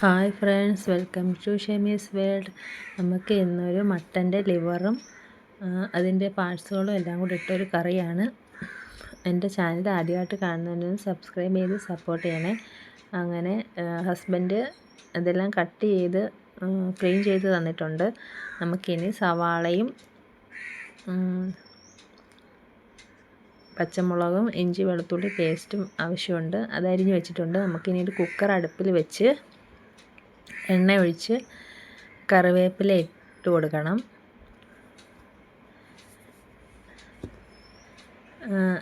Hi friends welcome to Shemi's world. നമുക്ക് ഇന്നൊരു മട്ടന്റെ ലിവറും അതിന്റെ പാർട്സുകളും എല്ലാം കൂടി ഇട്ടൊരു കറിയാണ്. എന്റെ ചാനൽ ആദ്യമായിട്ട് കാണുന്നതിന് സബ്സ്ക്രൈബ് ചെയ്ത് സപ്പോർട്ട് ചെയ്യണേ. അങ്ങനെ ഹസ്ബൻഡ് അതെല്ലാം കട്ട് ചെയ്ത് ക്ലീൻ ചെയ്ത് തന്നിട്ടുണ്ട്. നമുക്കിനി സവാളയും പച്ചമുളകും ഇഞ്ചി വെളുത്തുള്ളി പേസ്റ്റും ആവശ്യമുണ്ട്. അതരിഞ്ഞ് വെച്ചിട്ടുണ്ട്. നമുക്കിനി ഒരു കുക്കർ അടുപ്പിൽ വെച്ച് എണ്ണ ഒഴിച്ച് കറിവേപ്പില ഇട്ട് കൊടുക്കണം.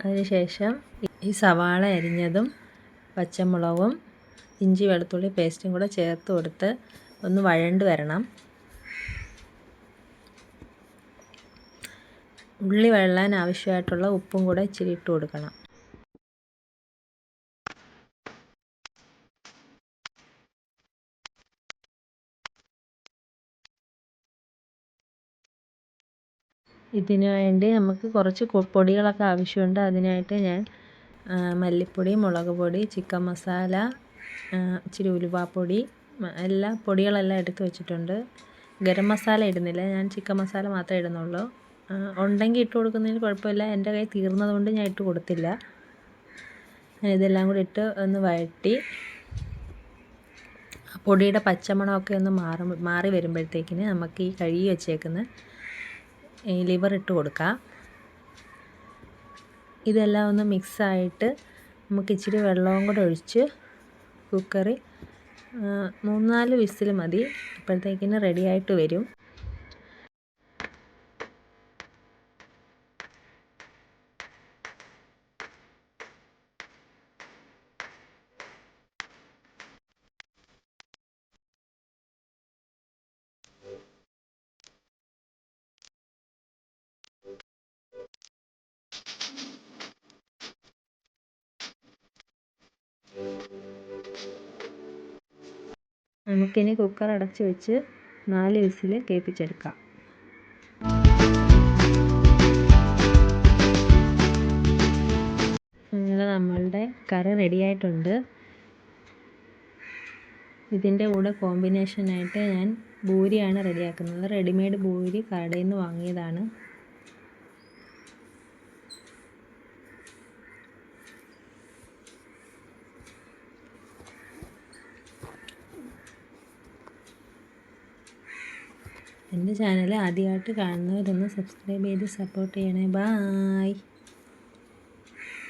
അതിനുശേഷം ഈ സവാള അരിഞ്ഞതും പച്ചമുളകും ഇഞ്ചി വെളുത്തുള്ളി പേസ്റ്റും കൂടെ ചേർത്ത് കൊടുത്ത് ഒന്ന് വഴണ്ട് വരണം. ഉള്ളി വഴലാൻ ആവശ്യമായിട്ടുള്ള ഉപ്പും കൂടെ ഇച്ചിരി ഇട്ട് കൊടുക്കണം. ഇതിന് വേണ്ടി നമുക്ക് കുറച്ച് പൊടികളൊക്കെ ആവശ്യമുണ്ട്. അതിനായിട്ട് ഞാൻ മല്ലിപ്പൊടി മുളക് പൊടി ചിക്കൻ മസാല ഇച്ചിരി ഉലുവാപ്പൊടി എല്ലാ പൊടികളെല്ലാം എടുത്ത് വെച്ചിട്ടുണ്ട്. ഗരം മസാല ഇടുന്നില്ല. ഞാൻ ചിക്കൻ മസാല മാത്രമേ ഇടുന്നുള്ളൂ. ഉണ്ടെങ്കിൽ ഇട്ട് കൊടുക്കുന്നതിന് കുഴപ്പമില്ല. എന്റെ കയ്യിൽ തീർന്നതുകൊണ്ട് ഞാൻ ഇട്ട് കൊടുത്തില്ല. ഞാൻ ഇതെല്ലാം കൂടി ഇട്ട് ഒന്ന് വഴറ്റി പൊടിയുടെ പച്ചമണമൊക്കെ ഒന്ന് മാറും മാറി വരുമ്പോഴത്തേക്കിന് നമുക്ക് ഈ കഴുകി വെച്ചേക്കുന്ന ലിവർ ഇട്ട് കൊടുക്കാം. ഇതെല്ലാം ഒന്ന് മിക്സായിട്ട് നമുക്ക് ഇച്ചിരി വെള്ളവും കൂടെ ഒഴിച്ച് കുക്കറി മൂന്നാൽ വിസിൽ മതി. അപ്പോഴത്തേക്കിന് റെഡിയായിട്ട് വരും. നമുക്കിനി കുക്കർ അടച്ച് വെച്ച് നാല് വിസിൽ കേൾപ്പിച്ചെടുക്കാം. അങ്ങനെ നമ്മളുടെ കറി റെഡിയായിട്ടുണ്ട് ഇതിന്റെ കൂടെ കോമ്പിനേഷനായിട്ട് ഞാൻ ഭൂരിയാണ് റെഡിയാക്കുന്നത് റെഡിമെയ്ഡ് ഭൂരി കടയിൽ നിന്ന് വാങ്ങിയതാണ്. എന്റെ ചാനൽ ആദ്യമായിട്ട് കാണുന്നവരൊന്ന് സബ്സ്ക്രൈബ് ചെയ്ത് സപ്പോർട്ട് ചെയ്യണേ. ബായ്